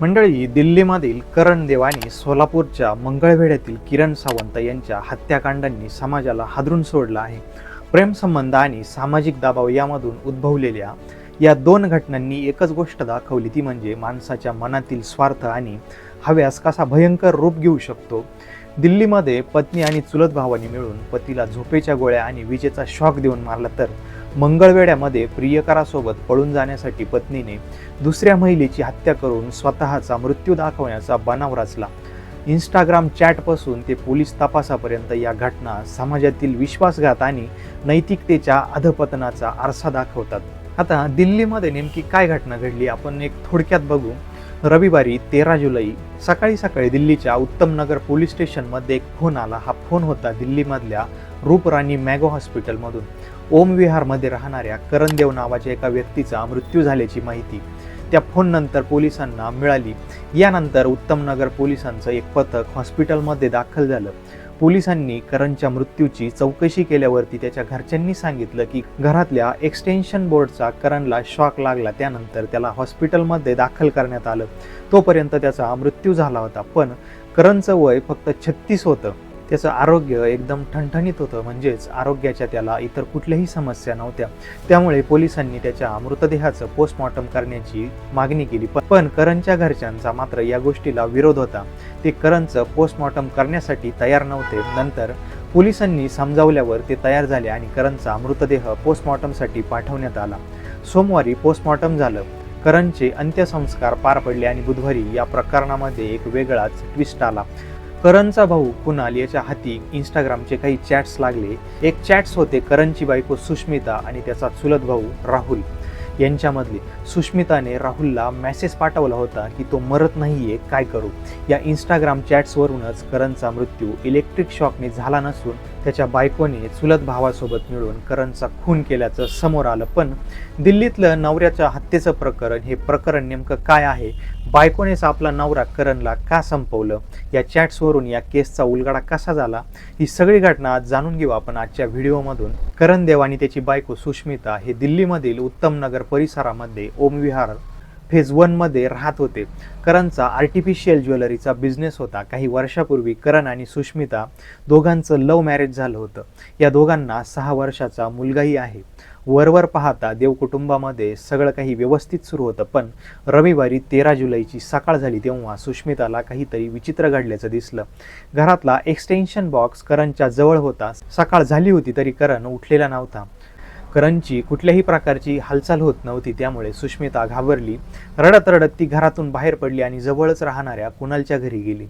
मंडळी दिल्लीमधील करण देव आणि सोलापूरच्या मंगळवेढ्यातील किरण सावंत यांच्या हत्याकांडांनी समाजाला हादरून सोडलं आहे. प्रेमसंबंध आणि सामाजिक दबाव यामधून उद्भवलेल्या या दोन घटनांनी एकच गोष्ट दाखवली ती म्हणजे माणसाच्या मनातील स्वार्थ आणि हव्यास कसा भयंकर रूप घेऊ शकतो. दिल्लीमध्ये पत्नी आणि चुलत भावाने मिळून पतीला झोपेच्या गोळ्या आणि विजेचा शॉक देऊन मारला तर मंगळवेड्यामध्ये प्रियकरासोबत पळून जाण्यासाठी पत्नीने दुसऱ्या महिलेची हत्या करून स्वतःचा मृत्यू दाखवण्याचा बनाव रचला. इंस्टाग्राम चॅटपासून ते पोलीस तपासापर्यंत या घटना समाजातील विश्वासघात आणि नैतिकतेच्या अधपतनाचा आरसा दाखवतात. आता दिल्लीमध्ये नेमकी काय घटना घडली आपण एक थोडक्यात बघू. रविवारी तेरा जुलै सकाळी सकाळी दिल्लीच्या उत्तम नगर पोलीस स्टेशनमध्ये एक फोन आला. हा फोन होता दिल्लीमधल्या रूपराणी मॅगो हॉस्पिटलमधून. ओम विहारमध्ये राहणाऱ्या करणदेव नावाच्या एका व्यक्तीचा मृत्यू झाल्याची माहिती त्या फोननंतर पोलिसांना मिळाली. यानंतर उत्तम नगर पोलिसांचं एक पथक हॉस्पिटलमध्ये दाखल झालं. पोलिसांनी करणच्या मृत्यूची चौकशी केल्यावरती त्याच्या घरच्यांनी सांगितलं की घरातल्या एक्सटेन्शन बोर्डचा करणला शॉक लागला. त्यानंतर त्याला हॉस्पिटलमध्ये दाखल करण्यात आलं. तोपर्यंत त्याचा मृत्यू झाला होता. पण करणचं वय फक्त छत्तीस होतं. त्याचं आरोग्य एकदम ठणठणीत होतं. म्हणजेच आरोग्याच्या त्याला इतर कुठल्याही समस्या नव्हत्या. त्यामुळे पोलिसांनी त्याच्या मृतदेहाचं पोस्टमॉर्टम करण्याची मागणी केली. पण- पण करणच्या घरच्यांचा मात्र या गोष्टीला विरोध होता. ते करणचं पोस्टमॉर्टम करण्यासाठी तयार नव्हते. नंतर पोलिसांनी समजावल्यावर ते तयार झाले आणि करणचा मृतदेह पोस्टमॉर्टमसाठी पाठवण्यात आला. सोमवारी पोस्टमॉर्टम झालं. करणचे अंत्यसंस्कार पार पडले आणि बुधवारी या प्रकरणामध्ये एक वेगळाच ट्विस्ट आला. करणचा भाऊ कुणाल याच्या हाती इंस्टाग्रामचे काही चॅट्स लागले. एक चॅट्स होते करणची बायको सुष्मिता आणि त्याचा चुलत भाऊ राहुल. यांच्यामधले सुष्मिताने राहुलला मेसेज पाठवला होता की तो मरत नाहीये काय करू? या इंस्टाग्राम चॅट्सवरूनच करणचा मृत्यू इलेक्ट्रिक शॉकने झाला नसून त्याच्या बायकोने चुलत भावासोबत मिळून करणचा खून केल्याचं समोर आलं. पण दिल्लीतलं नवऱ्याच्या हत्येचं प्रकरण हे प्रकरण नेमकं काय आहे? बायकोनेच आपला नवरा करणला का संपवलं? या चॅट्सवरून या केसचा उलगडा कसा झाला? ही सगळी घटना आज जाणून घेऊ आपण आजच्या व्हिडिओमधून. करण देव आणि त्याची बायको सुष्मिता हे दिल्लीमधील उत्तम नगर परिसरामध्ये ओमविहार फेज वनमध्ये राहत होते. करणचा आर्टिफिशियल ज्वेलरीचा बिझनेस होता. काही वर्षापूर्वी करण आणि सुष्मिता दोघांचं लव्ह मॅरेज झालं होतं. या दोघांना सहा वर्षाचा मुलगाही आहे. वरवर पाहता देव कुटुंबामध्ये सगळं काही व्यवस्थित सुरू होतं पण रविवारी तेरा जुलैची सकाळ झाली तेव्हा सुष्मिताला काहीतरी विचित्र घडल्याचं दिसलं. घरातला एक्सटेन्शन बॉक्स करणच्या जवळ होता. सकाळ झाली होती तरी करण उठलेला नव्हता. करणची कुठल्याही प्रकारची हालचाल होत नव्हती त्यामुळे सुष्मिता घाबरली. रडत रडत ती घरातून बाहेर पडली आणि जवळच राहणाऱ्या कुणालच्या घरी गेली.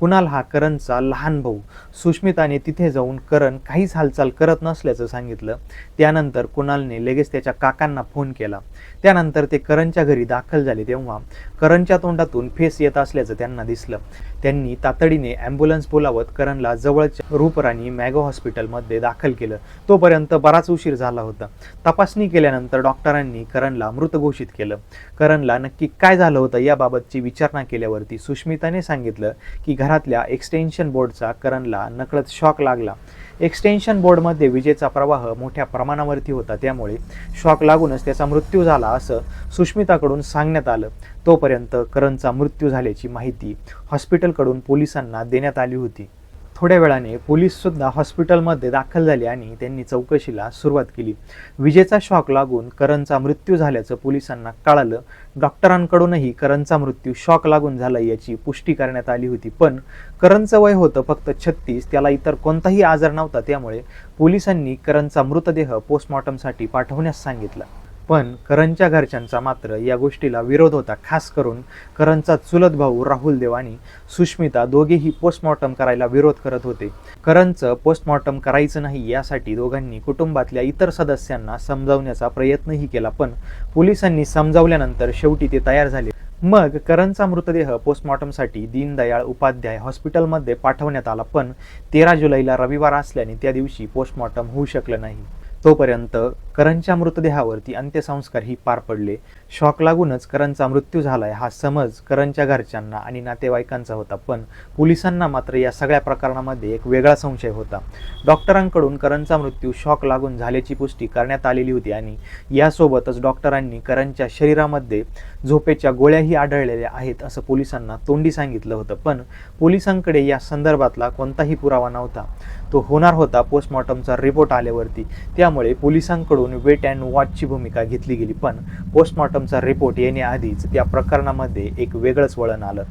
कुणाल हा करणचा लहान भाऊ. सुष्मिताने तिथे जाऊन करण काहीच हालचाल करत नसल्याचं सांगितलं. त्यानंतर कुणालने लगेच त्याच्या काकांना फोन केला. त्यानंतर ते करणच्या घरी दाखल झाले तेव्हा करणच्या तोंडातून फेस येत असल्याचं त्यांना दिसलं. त्यांनी तातडीने ॲम्ब्युलन्स बोलावत करणला जवळच्या रूपराणी मॅगो हॉस्पिटलमध्ये दाखल केलं. तोपर्यंत बराच उशीर झाला होता. तपासणी केल्यानंतर डॉक्टरांनी करणला मृत घोषित केलं. करणला नक्की काय झालं होतं याबाबतची विचारणा केल्यावरती सुष्मिताने सांगितलं की घरातल्या एक्सटेन्शन बोर्डचा करणला नकळत शॉक लागला. एक्सटेन्शन बोर्डमध्ये विजेचा प्रवाह मोठ्या प्रमाणावरती होता. त्यामुळे शॉक लागूनच त्याचा मृत्यू झाला असं सुष्मिताकडून सांगण्यात आलं. तोपर्यंत करणचा मृत्यू झाल्याची माहिती हॉस्पिटलकडून पोलिसांना देण्यात आली होती. थोड्या वेळाने पोलीससुद्धा हॉस्पिटलमध्ये दाखल झाले आणि त्यांनी चौकशीला सुरुवात केली. विजेचा शॉक लागून करणचा मृत्यू झाल्याचं पोलिसांना कळालं. डॉक्टरांकडूनही करणचा मृत्यू शॉक लागून झाला याची पुष्टी करण्यात आली होती. पण करणचं वय होतं फक्त छत्तीस त्याला इतर कोणताही आजार नव्हता. त्यामुळे पोलिसांनी करणचा मृतदेह पोस्टमॉर्टमसाठी पाठवण्यास सांगितला. पण करणच्या घरच्यांचा मात्र या गोष्टीला विरोध होता. खास करून करणचा चुलत भाऊ राहुल देव आणि सुष्मिता दोघेही पोस्टमॉर्टम करायला विरोध करत होते. करणचं पोस्टमॉर्टम करायचं नाही यासाठी दोघांनी कुटुंबातल्या इतर सदस्यांना समजावण्याचा प्रयत्नही केला पण पोलिसांनी समजावल्यानंतर शेवटी ते तयार झाले. मग करणचा मृतदेह पोस्टमॉर्टमसाठी दीनदयाळ उपाध्याय हॉस्पिटलमध्ये पाठवण्यात आला पण तेरा जुलैला रविवार असल्याने त्या दिवशी पोस्टमॉर्टम होऊ शकलं नाही. तोपर्यंत करणच्या मृतदेहावरती अंत्यसंस्कार ही पार पडले. शॉक लागूनच करणचा मृत्यू झालाय हा समज करणच्या घरच्यांना आणि नातेवाईकांचा होता. पण पोलिसांना मात्र या सगळ्या प्रकरणामध्ये एक वेगळा संशय होता. डॉक्टरांकडून करणचा मृत्यू शॉक लागून झाल्याची पुष्टी करण्यात आलेली होती आणि यासोबतच डॉक्टरांनी करणच्या शरीरामध्ये झोपेच्या गोळ्याही आढळलेल्या आहेत असं पोलिसांना तोंडी सांगितलं होतं. पण पोलिसांकडे या संदर्भातला कोणताही पुरावा नव्हता. तो होणार होता पोस्टमॉर्टमचा रिपोर्ट आल्यावरती. त्यामुळे पोलिसांकडून वेट अँड वॉचची भूमिका घेतली गेली. पण पोस्टमॉर्टमचा रिपोर्ट येण्याआधीच त्या प्रकरणामध्ये एक वेगळंच वळण आलं.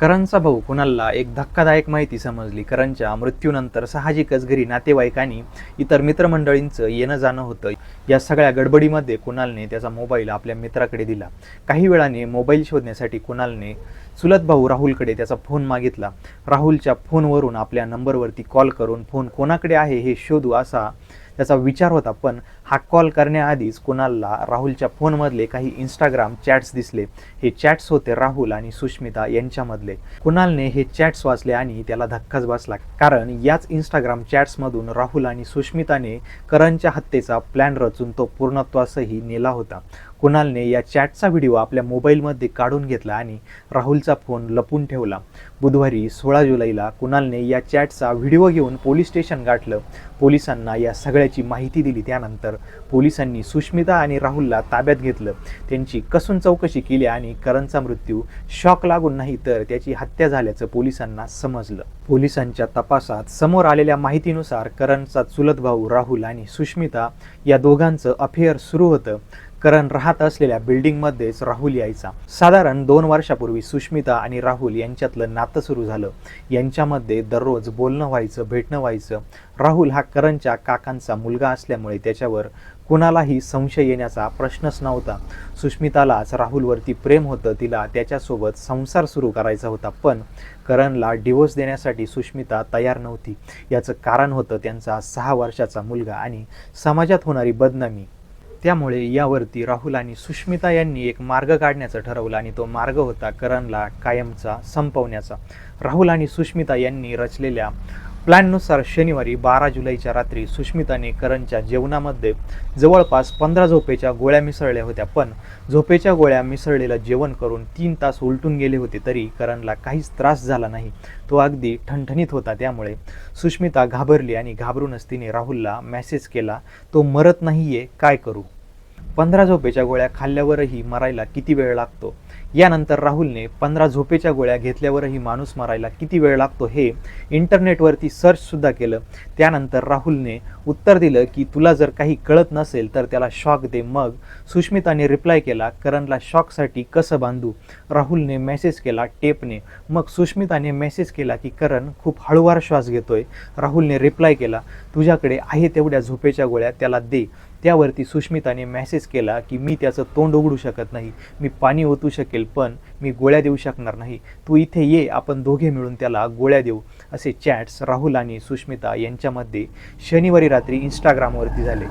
करणचा भाऊ कुणालला एक धक्कादायक माहिती समजली. करणच्या मृत्यूनंतर साहजिकच घरी नातेवाईकांनी इतर मित्रमंडळींचं येणं जाणं होतं. या सगळ्या गडबडीमध्ये कुणालने त्याचा मोबाईल आपल्या मित्राकडे दिला. काही वेळाने मोबाईल शोधण्यासाठी कुणालने चुलत भाऊ राहुलकडे त्याचा फोन मागितला. राहुलच्या फोनवरून आपल्या नंबरवरती कॉल करून फोन कोणाकडे आहे हे शोधू असा त्याचा विचार होता. पण हा कॉल करण्याआधीच कुणालला राहुलच्या फोनमधले काही इंस्टाग्राम चॅट्स दिसले. हे चॅट्स होते राहुल आणि सुष्मिता यांच्यामधले. कुणालने हे चॅट्स वाचले आणि त्याला धक्काच बसला. कारण याच इंस्टाग्राम चॅट्समधून राहुल आणि सुष्मिताने करणच्या हत्येचा प्लॅन रचून तो पूर्णत्वासही नेला होता. कुणालने या चॅटचा व्हिडिओ आपल्या मोबाईलमध्ये काढून घेतला आणि राहुलचा फोन लपून ठेवला. बुधवारी सोळा जुलैला कुणालने या चॅटचा व्हिडिओ घेऊन पोलीस स्टेशन गाठलं. पोलिसांना या सगळ्याची माहिती दिली. त्यानंतर पोलिसांनी सुष्मिता आणि राहुलला ताब्यात घेतलं. त्यांची कसून चौकशी केली आणि करणचा मृत्यू शॉक लागून नाही तर त्याची हत्या झाल्याचं पोलिसांना समजलं. पोलिसांच्या तपासात समोर आलेल्या माहितीनुसार करणचा चुलत भाऊ राहुल आणि सुष्मिता या दोघांचं अफेअर सुरू होतं. करण राहत असलेल्या बिल्डिंगमध्येच राहुल यायचा. साधारण दोन वर्षापूर्वी सुष्मिता आणि राहुल यांच्यातलं नातं सुरू झालं. यांच्यामध्ये दररोज बोलणं व्हायचं भेटणं व्हायचं. राहुल हा करणच्या काकांचा मुलगा असल्यामुळे त्याच्यावर कुणालाही संशय येण्याचा प्रश्नच नव्हता. सुष्मितालाच राहुलवरती प्रेम होतं तिला त्याच्यासोबत संसार सुरू करायचा होता. पण करणला डिवोर्स देण्यासाठी सुष्मिता तयार नव्हती. याचं कारण होतं त्यांचा सहा वर्षाचा मुलगा आणि समाजात होणारी बदनामी. त्यामुळे यावरती राहुल आणि सुष्मिता यांनी एक मार्ग काढण्याचं ठरवलं आणि तो मार्ग होता करणला कायमचा संपवण्याचा. राहुल आणि सुष्मिता यांनी रचलेल्या प्लॅननुसार शनिवारी बारा जुलैच्या रात्री सुष्मिताने करणच्या जेवणामध्ये जवळपास पंधरा झोपेच्या गोळ्या मिसळल्या होत्या. पण झोपेच्या गोळ्या मिसळलेलं जेवण करून तीन तास उलटून गेले होते तरी करणला काहीच त्रास झाला नाही. तो अगदी ठणठणीत होता. त्यामुळे सुष्मिता घाबरली आणि घाबरूनच तिने राहुलला मेसेज केला तो मरत नाहीये काय करू? पंधरा झोपेच्या गोळ्या खाल्ल्यावरही मरायला किती वेळ लागतो? यानंतर राहुलने पंधरा झोपेच्या गोळ्या घेतल्यावरही माणूस मारायला किती वेळ लागतो हे इंटरनेटवरती सर्चसुद्धा केलं. त्यानंतर राहुलने उत्तर दिलं की तुला जर काही कळत नसेल तर त्याला शॉक दे. मग सुष्मिताने रिप्लाय केला करणला शॉकसाठी कसं बांधू? राहुलने मेसेज केला टेपने मग सुष्मिताने मेसेज केला की करण खूप हळूवार श्वास घेतोय. राहुलने रिप्लाय केला तुझ्याकडे आहे तेवढ्या झोपेच्या गोळ्या त्याला दे. त्यावरती सुष्मिताने मेसेज केला की मी त्याचं तोंड उघडू शकत नाही मी पाणी ओतू शकेल पण मी गोळ्या देऊ शकणार नाही. तू इथे ये आपण दोघे मिळून त्याला गोळ्या देऊ असे चॅट्स राहुल आणि सुष्मिता यांच्यामध्ये शनिवारी रात्री इंस्टाग्रामवरती झाले.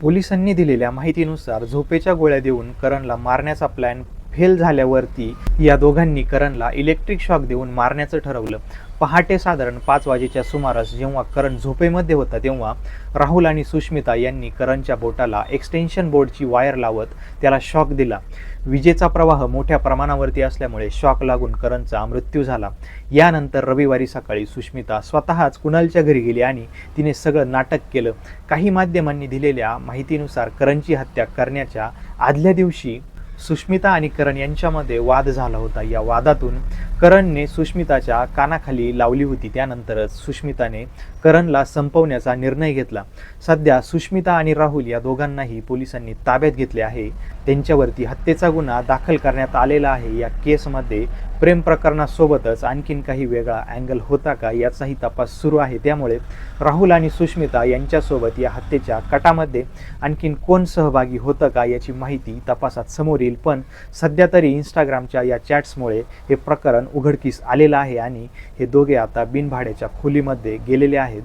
पोलिसांनी दिलेल्या माहितीनुसार झोपेच्या गोळ्या देऊन करणला मारण्याचा प्लॅन फेल झाल्यावरती या दोघांनी करणला इलेक्ट्रिक शॉक देऊन मारण्याचं ठरवलं. पहाटे साधारण पाच वाजेच्या सुमारास जेव्हा करण झोपेमध्ये होता तेव्हा राहुल आणि सुष्मिता यांनी करणच्या बोटाला एक्सटेन्शन बोर्डची वायर लावत त्याला शॉक दिला. विजेचा प्रवाह मोठ्या प्रमाणावरती असल्यामुळे शॉक लागून करणचा मृत्यू झाला. यानंतर रविवारी सकाळी सुष्मिता स्वतःच कुणालच्या घरी गेली आणि तिने सगळं नाटक केलं. काही माध्यमांनी दिलेल्या माहितीनुसार करणची हत्या करण्याच्या आदल्या दिवशी सुष्मिता आणि करण यांच्यामध्ये वाद झाला होता. या वादातून करणने सुष्मिताच्या कानाखाली लावली होती. त्यानंतरच सुष्मिताने करणला संपवण्याचा निर्णय घेतला. सध्या सुष्मिता आणि राहुल या दोघांनाही पोलिसांनी ताब्यात घेतले आहे. त्यांच्यावरती हत्येचा गुन्हा दाखल करण्यात आलेला आहे. या केसमध्ये प्रेम प्रकरणासोबतच आणखीन काही वेगळा अँगल होता का याचाही तपास सुरू आहे. त्यामुळे राहुल आणि सुष्मिता यांच्यासोबत या हत्येच्या कटामध्ये आणखीन कोण सहभागी होतं का याची माहिती तपासात समोर येईल पण सध्या तरी इंस्टाग्रामच्या या चॅट्समुळे हे प्रकरण उघडकीस आलेलं आहे आणि हे दोघे आता बिनभाड्याच्या खोलीमध्ये गेलेले आहेत.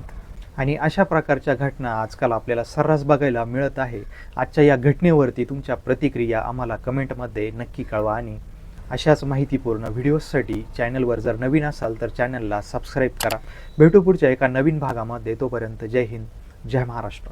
आणि अशा प्रकारच्या घटना आजकाल आपल्याला सर्रास बघायला मिळत आहे. आजच्या या घटनेवरती तुमच्या प्रतिक्रिया आम्हाला कमेंटमध्ये नक्की कळवा आणि अशाच माहितीपूर्ण व्हिडिओजसाठी चॅनलवर जर नवीन असाल तर चॅनलला सबस्क्राईब करा. भेटू पुढच्या एका नवीन भागामध्ये तोपर्यंत जय हिंद जय महाराष्ट्र.